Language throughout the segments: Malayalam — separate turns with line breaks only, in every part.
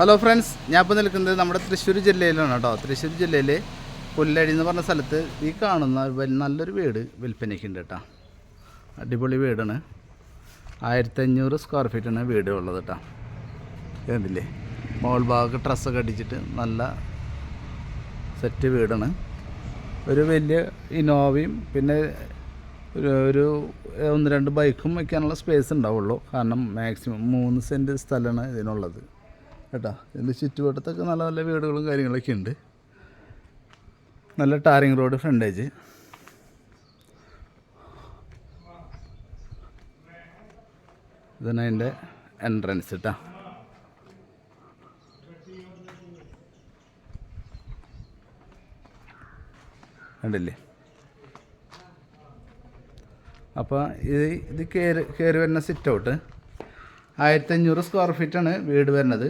ഹലോ ഫ്രണ്ട്സ് ഞാൻ ഇപ്പോൾ നിൽക്കുന്നത് നമ്മുടെ തൃശ്ശൂർ ജില്ലയിലാണ് കേട്ടോ. തൃശ്ശൂർ ജില്ലയിൽ പുല്ലടി എന്ന് പറഞ്ഞ സ്ഥലത്ത് ഈ കാണുന്ന നല്ലൊരു വീട് വിൽപ്പനയ്ക്കുണ്ട് കേട്ടോ. അടിപൊളി വീടാണ്. ആയിരത്തഞ്ഞൂറ് സ്ക്വയർ ഫീറ്റാണ് വീട് ഉള്ളത് കേട്ടോ. കണ്ടില്ലേ? മോൾ ഭാഗത്ത് ഡ്രസ്സൊക്കെ അടിച്ചിട്ട് നല്ല സെറ്റ് വീടാണ്. ഒരു വലിയ ഇനോവയും പിന്നെ ഒരു ഒരു ഒന്ന് രണ്ട് ബൈക്കും വയ്ക്കാനുള്ള സ്പേസ് ഉണ്ടാവുള്ളൂ. കാരണം മാക്സിമം മൂന്ന് സെന്റ് സ്ഥലമാണ് ഇതിനുള്ളത്. കേട്ടോ. ഇതിന്റെ ചുറ്റുവട്ടത്തൊക്കെ നല്ല നല്ല വീടുകളും കാര്യങ്ങളൊക്കെ ഉണ്ട്. നല്ല ടാറിങ് റോഡ് ഫ്രണ്ടേജ്. ഇതാണ് അതിന്റെ എൻട്രൻസ് കേട്ടോ കണ്ടില്ലേ? അപ്പോൾ ഇത് ഇത് കയറി കയറി വരുന്ന സിറ്റ് ഔട്ട് ആയിരത്തഞ്ഞൂറ് സ്ക്വയർ ഫീറ്റാണ് വീട് വരുന്നത്.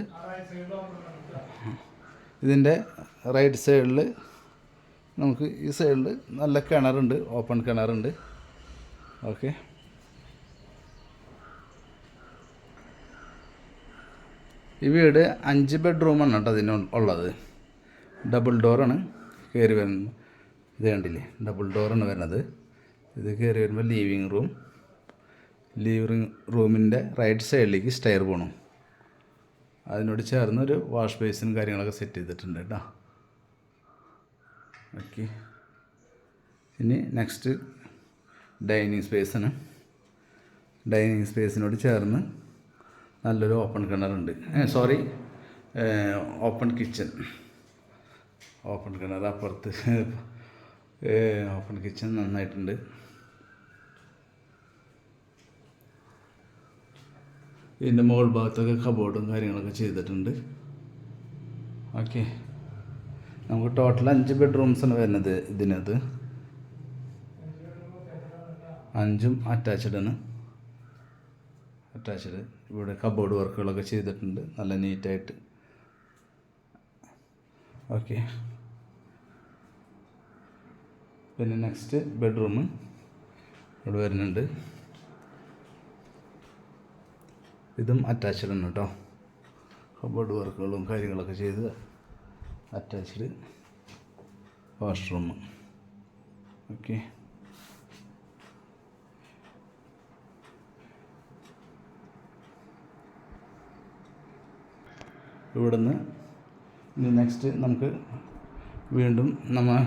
ഇതിന്റെ റൈറ്റ് സൈഡിൽ നമുക്ക് ഈ സൈഡിൽ നല്ല കിണറുണ്ട് ഓപ്പൺ കിണറുണ്ട്. ഓക്കെ ഈ വീട് അഞ്ച് ബെഡ്റൂമാണ് കേട്ടോ അതിന് ഉള്ളത്. ഡബിൾ ഡോറാണ് കയറി വരുന്നത് ഇത് കണ്ടില്ലേ? ഡബിൾ ഡോറാണ് വരുന്നത് ഇത് കയറി വരുമ്പോൾ ലീവിങ് റൂം ലീവിങ് റൂമിന്റെ റൈറ്റ് സൈഡിലേക്ക് സ്റ്റെയർ പോകണം അതിനോട് ചേർന്ന് ഒരു വാഷ് ബേസിനും കാര്യങ്ങളൊക്കെ സെറ്റ് ചെയ്തിട്ടുണ്ട് കേട്ടോ. ഓക്കെ ഇനി നെക്സ്റ്റ് ഡൈനിങ് സ്പേസാണ് ഡൈനിങ് സ്പേസിനോട് ചേർന്ന് നല്ലൊരു ഓപ്പൺ കിണറുണ്ട് സോറി ഓപ്പൺ കിച്ചൺ ഓപ്പൺ കിണർ അപ്പുറത്ത്. ഓപ്പൺ കിച്ചൺ നന്നായിട്ടുണ്ട്. ഇതിന്റെ മുകൾ ഭാഗത്തൊക്കെ കബോർഡും കാര്യങ്ങളൊക്കെ ചെയ്തിട്ടുണ്ട്. ഓക്കെ നമുക്ക് ടോട്ടൽ അഞ്ച് ബെഡ്റൂംസാണ് വരുന്നത് ഇതിനകത്ത്. അഞ്ചും അറ്റാച്ച്ഡ് ആണ്. അറ്റാച്ച്ഡ് ഇവിടെ കബോർഡ് വർക്കുകളൊക്കെ ചെയ്തിട്ടുണ്ട്. നല്ല നീറ്റായിട്ട് ഓക്കെ പിന്നെ നെക്സ്റ്റ് ബെഡ്റൂം ഇവിടെ വരുന്നുണ്ട്. ഇതും അറ്റാച്ച്ഡ് ആണ് കേട്ടോ. കബോർഡ് വർക്കുകളും കാര്യങ്ങളൊക്കെ ചെയ്ത് അറ്റാച്ച്ഡ് വാഷ്റൂം ഓക്കെ ഇവിടുന്ന് ഇനി നെക്സ്റ്റ് നമുക്ക് വീണ്ടും നമ്മൾ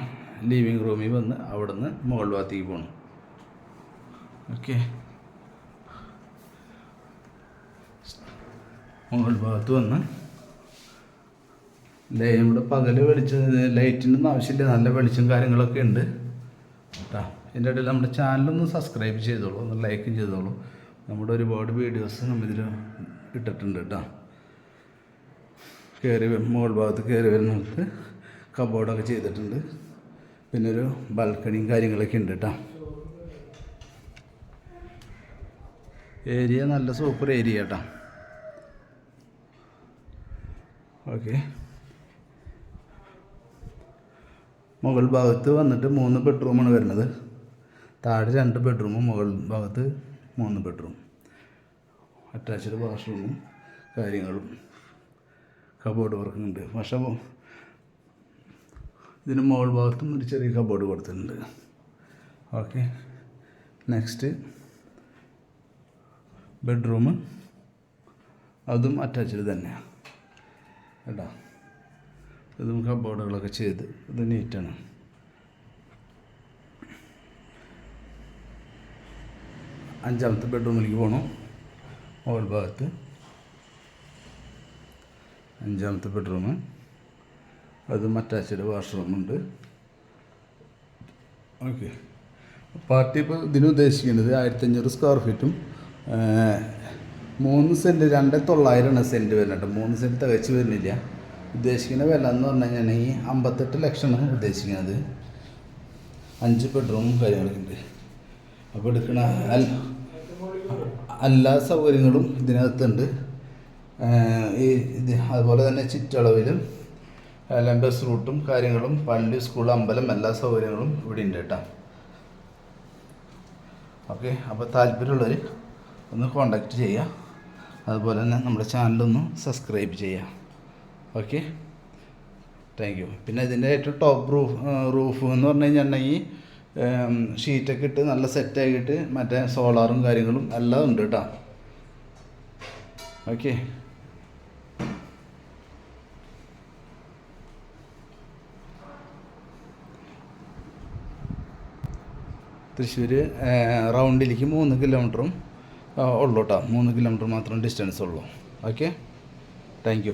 ലിവിങ് റൂമിൽ വന്ന് അവിടുന്ന് മുകൾ ഭാഗത്തേക്ക് പോകണം ഓക്കെ മുകൾ ഭാഗത്ത് വന്ന്. ഇവിടെ പകൽ വെളിച്ചം ലൈറ്റിന്റെ ആവശ്യമില്ല. നല്ല വെളിച്ചം കാര്യങ്ങളൊക്കെ ഉണ്ട്. കേട്ടോ ഇതിന്റെ ഇടയിൽ നമ്മുടെ ചാനലൊന്ന് സബ്സ്ക്രൈബ് ചെയ്തോളൂ. ഒന്ന് ലൈക്കും ചെയ്തോളൂ. നമ്മുടെ ഒരുപാട് വീഡിയോസ് നമ്മളിതിൽ ഇട്ടിട്ടുണ്ട് കേട്ടോ കയറി മുകൾ ഭാഗത്ത് കയറി വരുന്നിടത്ത് കബോർഡൊക്കെ ചെയ്തിട്ടുണ്ട്. പിന്നെ ഒരു ബാൽക്കണിയും കാര്യങ്ങളൊക്കെ ഉണ്ട് കേട്ടോ ഏരിയ നല്ല സൂപ്പർ ഏരിയ കേട്ടോ ഓക്കെ. മുകൾ ഭാഗത്ത് വന്നിട്ട് മൂന്ന് ബെഡ്റൂമാണ് വരുന്നത്. താഴെ രണ്ട് ബെഡ്റൂമും മുകൾ ഭാഗത്ത് മൂന്ന് ബെഡ്റൂം. അറ്റാച്ച്ഡ് വാഷ്റൂമും കാര്യങ്ങളും. കബോർഡ് വർക്കും ഉണ്ട്. പക്ഷേ ഇതിന് മുകൾ ഭാഗത്തും ഒരു ചെറിയ കബോർഡ് കൊടുത്തിട്ടുണ്ട്. ഓക്കെ. Next bedroom. അതും അറ്റാച്ച്ഡ് തന്നെയാണ് കേട്ടോ ഇതും കബോർഡുകളൊക്കെ ചെയ്ത് ഇത് നീറ്റാണ്. അഞ്ചാമത്തെ ബെഡ്റൂമിലേക്ക് പോകണം ഹോൾ ഭാഗത്ത്. അഞ്ചാമത്തെ ബെഡ്റൂം. അതും അറ്റാച്ച്ഡ് വാഷ്റൂമുണ്ട് ഓക്കെ. പാർട്ടി ഇപ്പോൾ ഇതിന് ഉദ്ദേശിക്കുന്നത് ആയിരത്തഞ്ഞൂറ് സ്ക്വയർ ഫീറ്റും മൂന്ന് സെന്റ് രണ്ട് തൊള്ളായിരമാണ് സെന്റ് വരുന്നുണ്ട്. മൂന്ന് സെന്റ് തികച്ച് വരുന്നില്ല. ഉദ്ദേശിക്കുന്ന വില എന്ന് പറഞ്ഞു കഴിഞ്ഞാൽ ഈ അമ്പത്തെട്ട് ലക്ഷമാണ് ഉദ്ദേശിക്കുന്നത്. അഞ്ച് ബെഡ്റൂമും കാര്യങ്ങളൊക്കെ ഉണ്ട്. അപ്പോൾ എടുക്കണ എല്ലാ സൗകര്യങ്ങളും ഇതിനകത്തുണ്ട്. ഈ ഇത് അതുപോലെ തന്നെ ചുറ്റളവിലും എല്ലാം ബസ് റൂട്ടും കാര്യങ്ങളും പള്ളി സ്കൂൾ അമ്പലം എല്ലാ സൗകര്യങ്ങളും ഇവിടെ ഉണ്ട് കേട്ടോ. ഓക്കെ അപ്പോൾ താല്പര്യമുള്ളവർ ഒന്ന് കോണ്ടാക്ട് ചെയ്യുക അതുപോലെ തന്നെ നമ്മുടെ ചാനലൊന്ന് സബ്സ്ക്രൈബ് ചെയ്യുക ഓക്കെ താങ്ക് യു പിന്നെ ഇതിന്റെ ഏറ്റവും ടോപ്പ് റൂഫ് റൂഫ് എന്ന് പറഞ്ഞു കഴിഞ്ഞിട്ടുണ്ടെങ്കിൽ ഷീറ്റൊക്കെ ഇട്ട് നല്ല സെറ്റാക്കിയിട്ട് മറ്റേ സോളാറും കാര്യങ്ങളും എല്ലാം ഉണ്ട് കേട്ടോ ഓക്കെ തൃശ്ശൂർ റൗണ്ടിലേക്ക് മൂന്ന് കിലോമീറ്ററും ഉള്ളൂ കേട്ടോ മൂന്ന് കിലോമീറ്റർ മാത്രം ഡിസ്റ്റൻസ് ഉള്ളൂ. Okay thank you